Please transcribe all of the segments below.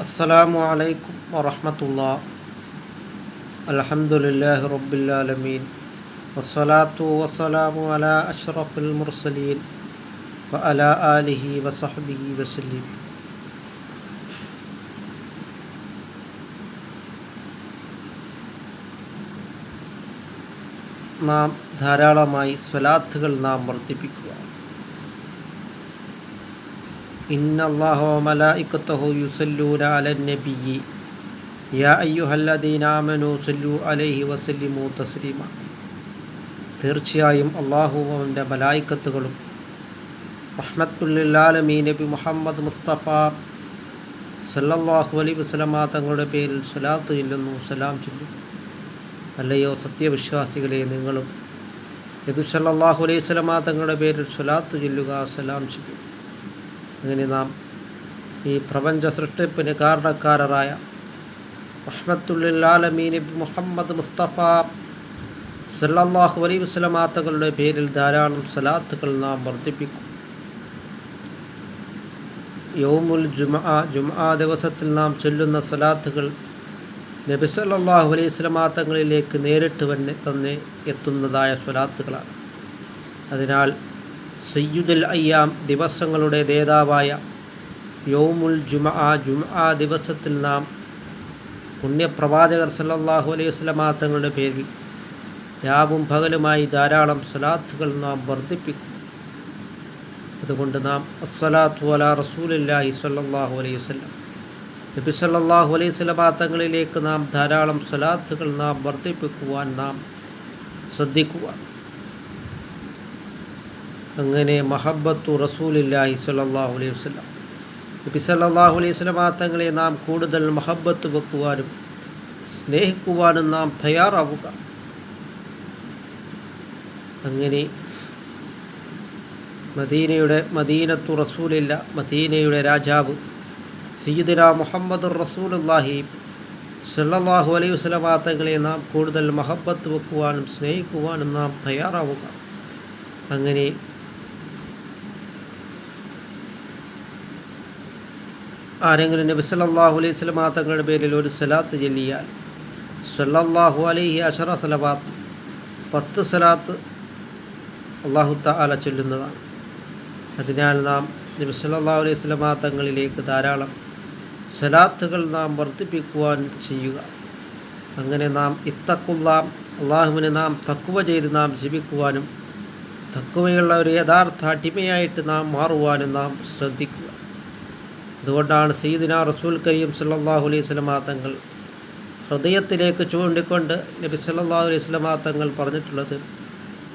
السلام عليكم ورحمة الله الحمد لله رب العالمين والصلاة والسلام على أشرف المرسلين وعلى آله وصحبه وسلم നാം ധാരാളമായി സ്വലാത്തുകൾ നാം വർദ്ധിപ്പിക്കുക ഇന്ന وملائكته يصلون على النبي يا ايها الذين امنوا صلوا عليه وسلموا تسليما തീർച്ചയായും അള്ളാഹുവും അവന്റെ മലായിക്കത്തുകളും റഹ്മത്തുല്ലാലമീ നബി മുഹമ്മദ് മുസ്തഫ സല്ലാഹു അലൈഹി വസല്ലമ തങ്ങളുടെ പേരിൽ സ്വലാത്ത് ചെല്ലുന്നു സലാം ചൊല്ലും അല്ലയോ സത്യവിശ്വാസികളെ നിങ്ങളും നബി സല്ലാഹു അലൈഹി വസല്ലമ തങ്ങളുടെ പേരിൽ സ്വലാത്ത് ചൊല്ലുക സലാം ചൊല്ലുക. അങ്ങനെ നാം ഈ പ്രപഞ്ച സൃഷ്ടിപ്പിന് കാരണക്കാരറായ റഹ്മത്തുല്ലാലമീൻ മുഹമ്മദ് മുസ്തഫ സല്ലാഹു അലൈഹി വസ്ലമാത്തകളുടെ പേരിൽ ധാരാളം സലാത്തുകൾ നാം വർദ്ധിപ്പിക്കും. യൗമുൽ ജുമ ജുമാ ദിവസത്തിൽ നാം ചൊല്ലുന്ന സലാത്തുകൾ നബി സല്ലാഹു അലൈഹി വസല്ലമ തങ്ങളിലേക്ക് നേരിട്ട് തന്നെ തന്നെ എത്തുന്നതായ സ്വലാത്തുകളാണ് അതിനാൽ സയ്യുദുൽ അയ്യാം ദിവസങ്ങളുടെ നേതാവായ യൗമുൽ ജുമ ജുമാ ദിവസത്തിൽ നാം പുണ്യപ്രവാചകർ സല്ലാഹു അലൈഹി വസല്ലമ തങ്ങളുടെ പേരിൽ രാവും പകലുമായി ധാരാളം സ്വലാത്തുകൾ നാം വർദ്ധിപ്പിക്കും. അതുകൊണ്ട് നാം അസ്സലാത്തു അല റസൂലില്ലാഹി സ്വല്ലല്ലാഹു അലൈഹി വസല്ലം. നബി സല്ലാഹു അലൈഹി വസല്ലമ തങ്ങളിലേക്ക് നാം ധാരാളം സ്വലാത്തുകൾ നാം വർദ്ധിപ്പിക്കുവാൻ നാം ശ്രദ്ധിക്കുക അങ്ങനെ മഹബത്തു റസൂലില്ലാഹി സ്വല്ലല്ലാഹു അലൈഹി വസല്ലം. നബി സല്ലാഹു അലൈഹി സ്വലമാ തങ്ങളെ നാം കൂടുതൽ മഹബത്ത് വെക്കുവാനും സ്നേഹിക്കുവാനും നാം തയ്യാറാവുക. അങ്ങനെ മദീനയുടെ മദീനത്തു റസൂലില്ല മദീനയുടെ രാജാവ് സയ്യിദുന മുഹമ്മദ് റസൂലുല്ലാഹി സല്ലാഹു അലൈഹി വസല്ലമ തങ്ങളെ നാം കൂടുതൽ മഹബത്ത് വെക്കുവാനും സ്നേഹിക്കുവാനും നാം തയ്യാറാവുക. അങ്ങനെ ആരെങ്കിലും നബി സല്ലല്ലാഹു അലൈഹി വസല്ലമ തങ്ങളുടെ പേരിൽ ഒരു സലാത്ത് ചൊല്ലിയാൽ സല്ലല്ലാഹു അലൈഹി അഷറ സലവാത്ത് പത്ത് സലാത്ത് അള്ളാഹു തആല ചൊല്ലുന്നതാണ്. അതിനാൽ നാം നബി സല്ലല്ലാഹു അലൈഹി വസല്ലമ തങ്ങളിലേക്ക് ധാരാളം സലാത്തുകൾ നാം വർദ്ധിപ്പിക്കുവാൻ ചെയ്യുക. അങ്ങനെ നാം ഇത്തക്കുള്ള അള്ളാഹുവിനെ നാം തക്കുവ ചെയ്ത് നാം ജീവിക്കുവാനും തക്കുവയുള്ള ഒരു യഥാർത്ഥ അടിമയായിട്ട് നാം മാറുവാനും നാം ശ്രദ്ധിക്കുക. അതുകൊണ്ടാണ് സയ്യിദിന റസൂൽ കരീം സല്ലാഹു അലൈഹി സ്വലമാ തങ്ങൾ ഹൃദയത്തിലേക്ക് ചൂണ്ടിക്കൊണ്ട് നബി സല്ലല്ലാഹു അലൈഹി സ്വലമാ തങ്ങൾ പറഞ്ഞിട്ടുള്ളത്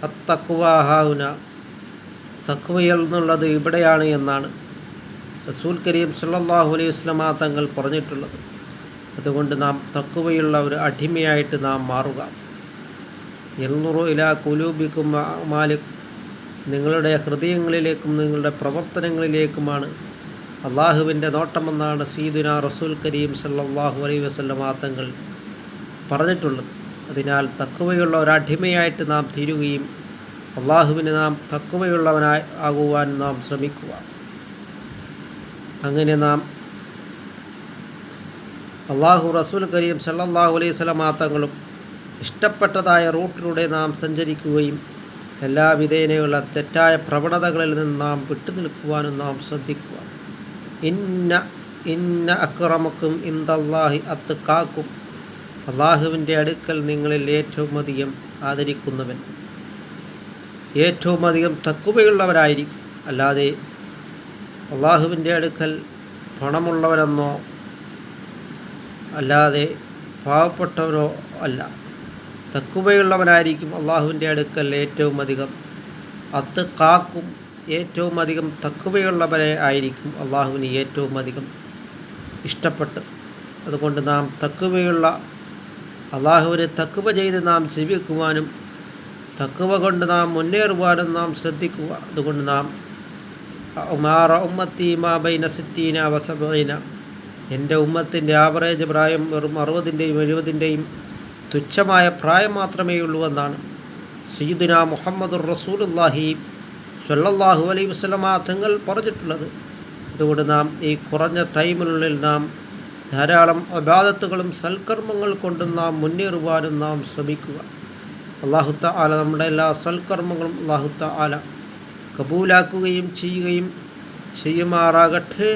അത്തക്കുവാഹാവുന തക്കുവയിൽ നിന്നുള്ളത് ഇവിടെയാണ് എന്നാണ് റസൂൽ കരീം സല്ലാഹു അലൈഹി സ്വലമാ തങ്ങൾ പറഞ്ഞിട്ടുള്ളത്. അതുകൊണ്ട് നാം തക്കുവയുള്ള ഒരു അടിമയായിട്ട് നാം മാറുക. എൽനുറു ഇല കുലൂബിക്കും മാലിക് നിങ്ങളുടെ ഹൃദയങ്ങളിലേക്കും നിങ്ങളുടെ പ്രവർത്തനങ്ങളിലേക്കുമാണ് അള്ളാഹുവിന്റെ നോട്ടമെന്നാണ് സീദുന റസൂൽ കരീം സല്ലാഹു അലൈ വസല്ലമ തങ്ങൾ പറഞ്ഞിട്ടുള്ളത്. അതിനാൽ തക്കുവയുള്ള ഒരടിമയായിട്ട് നാം തീരുകയും അള്ളാഹുവിന് നാം തക്കുവയുള്ളവനായി ആകുവാൻ നാം ശ്രമിക്കുക. അങ്ങനെ നാം അള്ളാഹു റസൂൽ കരീം സല്ലാഹു അലൈഹി വസല്ലമ തങ്ങളും ഇഷ്ടപ്പെട്ടതായ റൂട്ടിലൂടെ നാം സഞ്ചരിക്കുകയും എല്ലാ വിധേനയുള്ള തെറ്റായ പ്രവണതകളിൽ നിന്ന് നാം വിട്ടുനിൽക്കുവാനും നാം ശ്രദ്ധിക്കുക. ഇന്ന ഇന്ന അക്രമക്കും ഇന്ദല്ലാഹി അത്ത് കാക്കും അള്ളാഹുവിന്റെ അടുക്കൽ നിങ്ങളിൽ ഏറ്റവും അധികം ആദരിക്കുന്നവൻ. ഏറ്റവും അധികം തക്കുവയുള്ളവരായിരിക്കും. അല്ലാതെ അള്ളാഹുവിന്റെ അടുക്കൽ പണമുള്ളവരെന്നോ അല്ലാതെ പാവപ്പെട്ടവരോ അല്ല. തക്കുവയുള്ളവനായിരിക്കും അള്ളാഹുവിന്റെ അടുക്കൽ ഏറ്റവും അധികം അത്ത് കാക്കും ഏറ്റവും അധികം തക്കുവയുള്ളവരെ ആയിരിക്കും അള്ളാഹുവിന് ഏറ്റവും അധികം ഇഷ്ടപ്പെട്ട് അതുകൊണ്ട് നാം തക്കുവയുള്ള അള്ളാഹുവിനെ തക്കുവ ചെയ്ത് നാം ജീവിക്കുവാനും തക്കുവ കൊണ്ട് നാം മുന്നേറുവാനും നാം ശ്രദ്ധിക്കുക. അതുകൊണ്ട് നാം ഉമാറ ഉമ്മത്തി മാബൈന സിറ്റീന വസബൈന എന്റെ ഉമ്മത്തിന്റെ ആവറേജ് പ്രായം വെറും അറുപതിന്റെയും എഴുപതിന്റെയും തുച്ഛമായ പ്രായം മാത്രമേ ഉള്ളൂ എന്നാണ്. സയ്യിദുന മുഹമ്മദുർ റസൂലുല്ലാഹി സല്ലല്ലാഹു അലൈ തങ്ങൾ പറഞ്ഞിട്ടുള്ളത്. അതുകൊണ്ട് നാം ഈ കുറഞ്ഞ ടൈമിനുള്ളിൽ നാം ധാരാളം അബാദത്തുകളും സൽക്കർമ്മങ്ങൾ കൊണ്ടും നാം മുന്നേറുവാനും നാം ശ്രമിക്കുക. അള്ളാഹുത്ത ആല നമ്മുടെ എല്ലാ സൽക്കർമ്മങ്ങളും അള്ളാഹുത്ത ആല കബൂലാക്കുകയും ചെയ്യുകയും ചെയ്യുമാറാകട്ടെ.